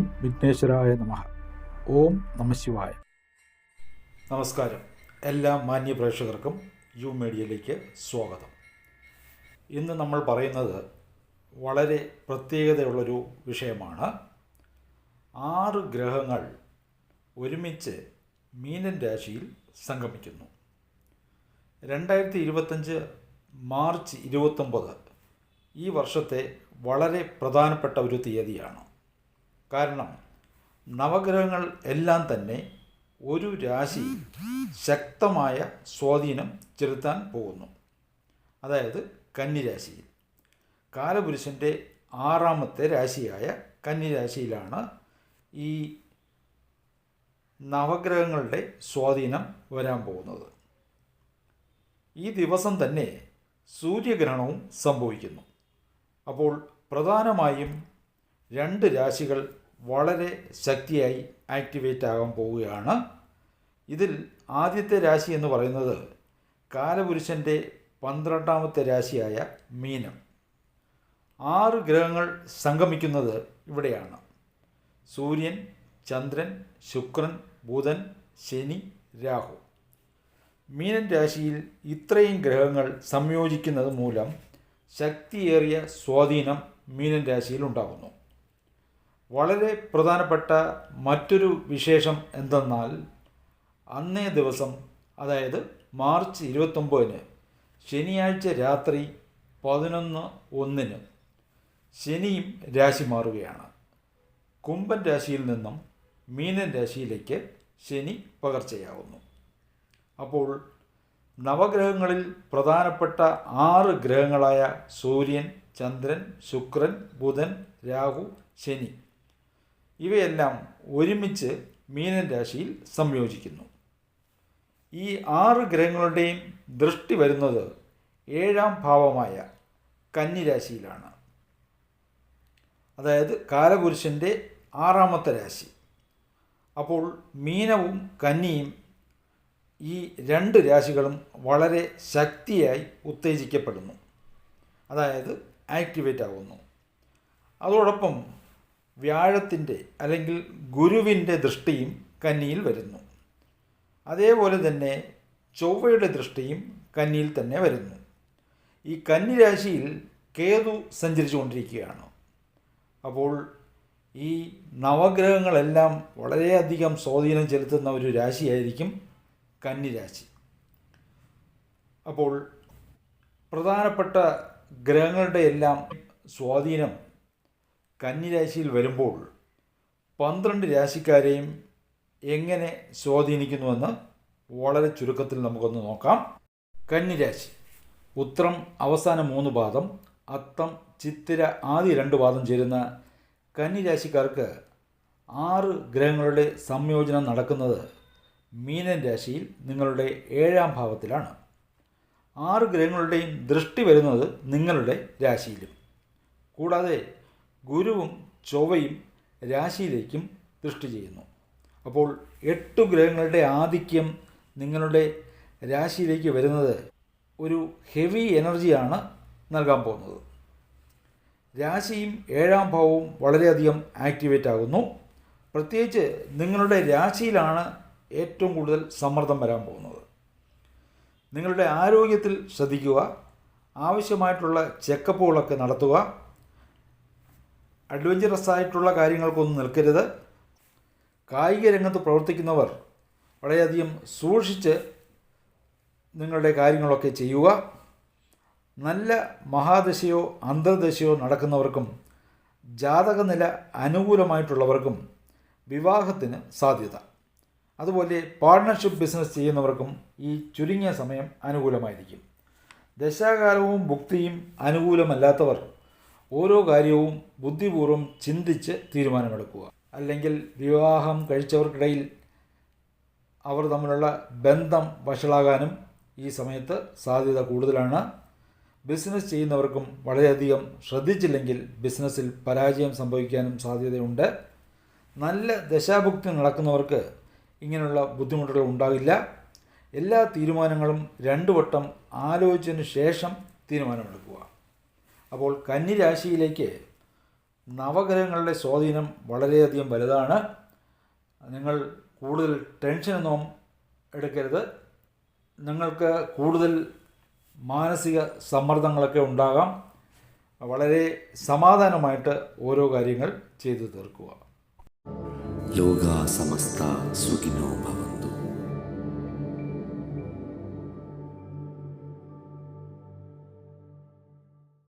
വിഘ്നേശ്വരായ നമ. ഓം നമശിവായ നമസ്കാരം. എല്ലാ മാന്യ പ്രേക്ഷകർക്കും യു മീഡിയയിലേക്ക് സ്വാഗതം. ഇന്ന് നമ്മൾ പറയുന്നത് വളരെ പ്രത്യേകതയുള്ളൊരു വിഷയമാണ്. ആറ് ഗ്രഹങ്ങൾ ഒരുമിച്ച് മീനൻ രാശിയിൽ സംഗമിക്കുന്നു. രണ്ടായിരത്തി ഇരുപത്തഞ്ച് മാർച്ച് ഇരുപത്തൊമ്പത് ഈ വർഷത്തെ വളരെ പ്രധാനപ്പെട്ട ഒരു തീയതിയാണ്. കാരണം നവഗ്രഹങ്ങൾ എല്ലാം തന്നെ ഒരു രാശി ശക്തമായ സ്വാധീനം ചെലുത്താൻ പോകുന്നു. അതായത് കന്നിരാശിയിൽ. കാലപുരുഷന്റെ ആറാമത്തെ രാശിയായ കന്നിരാശിയിലാണ് ഈ നവഗ്രഹങ്ങളുടെ സ്വാധീനം വരാൻ പോകുന്നത്. ഈ ദിവസം തന്നെ സൂര്യഗ്രഹണവും സംഭവിക്കുന്നു. അപ്പോൾ പ്രധാനമായും രണ്ട് രാശികൾ വളരെ ശക്തിയായി ആക്ടിവേറ്റ് ആകാൻ പോവുകയാണ്. ഇതിൽ ആദ്യത്തെ രാശി എന്ന് പറയുന്നത് കാലപുരുഷന്റെ പന്ത്രണ്ടാമത്തെ രാശിയായ മീനം. ആറ് ഗ്രഹങ്ങൾ സംഗമിക്കുന്നത് ഇവിടെയാണ്. സൂര്യൻ ചന്ദ്രൻ ശുക്രൻ ബുധൻ ശനി രാഹു. മീനൻ രാശിയിൽ ഇത്രയും ഗ്രഹങ്ങൾ സംയോജിക്കുന്നത് മൂലം ശക്തിയേറിയ സ്വാധീനം മീനൻ രാശിയിൽ ഉണ്ടാകുന്നു. വളരെ പ്രധാനപ്പെട്ട മറ്റൊരു വിശേഷം എന്തെന്നാൽ അന്നേ ദിവസം അതായത് മാർച്ച് ഇരുപത്തൊമ്പതിന് ശനിയാഴ്ച രാത്രി പതിനൊന്ന് ഒന്നിന് ശനിയും രാശി മാറുകയാണ്. കുംഭൻ രാശിയിൽ നിന്നും മീനൻ രാശിയിലേക്ക് ശനി പകർച്ചയാവുന്നു. അപ്പോൾ നവഗ്രഹങ്ങളിൽ പ്രധാനപ്പെട്ട ആറ് ഗ്രഹങ്ങളായ സൂര്യൻ ചന്ദ്രൻ ശുക്രൻ ബുധൻ രാഹു ശനി ഇവയെല്ലാം ഒരുമിച്ച് മീനൻ രാശിയിൽ സംയോജിക്കുന്നു. ഈ ആറ് ഗ്രഹങ്ങളുടെയും ദൃഷ്ടി വരുന്നത് ഏഴാം ഭാവമായ കന്നിരാശിയിലാണ് അതായത് കാലപുരുഷന്റെ ആറാമത്തെ രാശി. അപ്പോൾ മീനവും കന്നിയും ഈ രണ്ട് രാശികളും വളരെ ശക്തിയായി ഉത്തേജിക്കപ്പെടുന്നു. അതായത് ആക്ടിവേറ്റ് ആകുന്നു അതോടൊപ്പം വ്യാഴത്തിന്റെ അല്ലെങ്കിൽ ഗുരുവിന്റെ ദൃഷ്ടിയും കന്നിയിൽ വരുന്നു. അതേപോലെ തന്നെ ചൊവ്വയുടെ ദൃഷ്ടിയും കന്നിയിൽ തന്നെ വരുന്നു. ഈ കന്നി രാശിയിൽ കേതു സഞ്ചരിച്ചു കൊണ്ടിരിക്കുകയാണ് അപ്പോൾ ഈ നവഗ്രഹങ്ങളെല്ലാം വളരെയധികം സ്വാധീനം ചെലുത്തുന്ന ഒരു രാശിയായിരിക്കും കന്നിരാശി അപ്പോൾ പ്രധാനപ്പെട്ട ഗ്രഹങ്ങളുടെ എല്ലാം സ്വാധീനം കന്നിരാശിയിൽ വരുമ്പോൾ പന്ത്രണ്ട് രാശിക്കാരെയും എങ്ങനെ സ്വാധീനിക്കുന്നുവെന്ന് വളരെ ചുരുക്കത്തിൽ നമുക്കൊന്ന് നോക്കാം. കന്നിരാശി. ഉത്രം അവസാന മൂന്ന് പാദം അത്തം ചിത്തിര ആദ്യ രണ്ട് പാദം ചേരുന്ന കന്നിരാശിക്കാർക്ക് ആറ് ഗ്രഹങ്ങളുടെ സംയോജനം നടക്കുന്നത് മീനൻ രാശിയിൽ നിങ്ങളുടെ ഏഴാം ഭാവത്തിലാണ്. ആറ് ഗ്രഹങ്ങളുടെയും ദൃഷ്ടി വരുന്നത് നിങ്ങളുടെ രാശിയിലും. കൂടാതെ ഗുരുവും ചൊവ്വയും രാശിയിലേക്കും ദൃഷ്ടി ചെയ്യുന്നു. അപ്പോൾ എട്ട് ഗ്രഹങ്ങളുടെ ആധിക്യം നിങ്ങളുടെ രാശിയിലേക്ക് വരുന്നത് ഒരു ഹെവി എനർജിയാണ് നൽകാൻ പോകുന്നത്. രാശിയും ഏഴാം ഭാവവും വളരെയധികം ആക്ടിവേറ്റ് ആകുന്നു. പ്രത്യേകിച്ച് നിങ്ങളുടെ രാശിയിലാണ് ഏറ്റവും കൂടുതൽ സമ്മർദ്ദം വരാൻ പോകുന്നത്. നിങ്ങളുടെ ആരോഗ്യത്തിൽ ശ്രദ്ധിക്കുക. ആവശ്യമായിട്ടുള്ള ചെക്കപ്പുകളൊക്കെ നടത്തുക. അഡ്വഞ്ചറസ് ആയിട്ടുള്ള കാര്യങ്ങൾക്കൊന്നും നിൽക്കരുത്. കായിക രംഗത്ത് പ്രവർത്തിക്കുന്നവർ വളരെയധികം സൂക്ഷിച്ച് നിങ്ങളുടെ കാര്യങ്ങളൊക്കെ ചെയ്യുക. നല്ല മഹാദശയോ അന്തർദശയോ നടക്കുന്നവർക്കും ജാതകനില അനുകൂലമായിട്ടുള്ളവർക്കും വിവാഹത്തിന് സാധ്യത. അതുപോലെ പാർട്ട്ണർഷിപ്പ് ബിസിനസ് ചെയ്യുന്നവർക്കും ഈ ചുരുങ്ങിയ സമയം അനുകൂലമായിരിക്കും. ദശാകാലവും ഭുക്തിയും അനുകൂലമല്ലാത്തവർ ഓരോ കാര്യവും ബുദ്ധിപൂർവം ചിന്തിച്ച് തീരുമാനമെടുക്കുക. അല്ലെങ്കിൽ വിവാഹം കഴിച്ചവർക്കിടയിൽ അവർ തമ്മിലുള്ള ബന്ധം വഷളാകാനും ഈ സമയത്ത് സാധ്യത കൂടുതലാണ്. ബിസിനസ് ചെയ്യുന്നവർക്കും വളരെയധികം ശ്രദ്ധിച്ചില്ലെങ്കിൽ ബിസിനസ്സിൽ പരാജയം സംഭവിക്കാനും സാധ്യതയുണ്ട്. നല്ല ദശാഭുക്തി നടക്കുന്നവർക്ക് ഇങ്ങനെയുള്ള ബുദ്ധിമുട്ടുകൾ ഉണ്ടാകില്ല. എല്ലാ തീരുമാനങ്ങളും രണ്ടു വട്ടം ആലോചിച്ചതിന് ശേഷം തീരുമാനമെടുക്കുക. അപ്പോൾ കന്നിരാശിയിലേക്ക് നവഗ്രഹങ്ങളുടെ സ്വാധീനം വളരെയധികം വലുതാണ്. നിങ്ങൾ കൂടുതൽ ടെൻഷനൊന്നും എടുക്കരുത്. നിങ്ങൾക്ക് കൂടുതൽ മാനസിക സമ്മർദ്ദങ്ങളൊക്കെ ഉണ്ടാകാം. വളരെ സമാധാനമായിട്ട് ഓരോ കാര്യങ്ങൾ ചെയ്തു തീർക്കുക. ലോക സമസ്ത സുഖിനോ ഭവന്തു.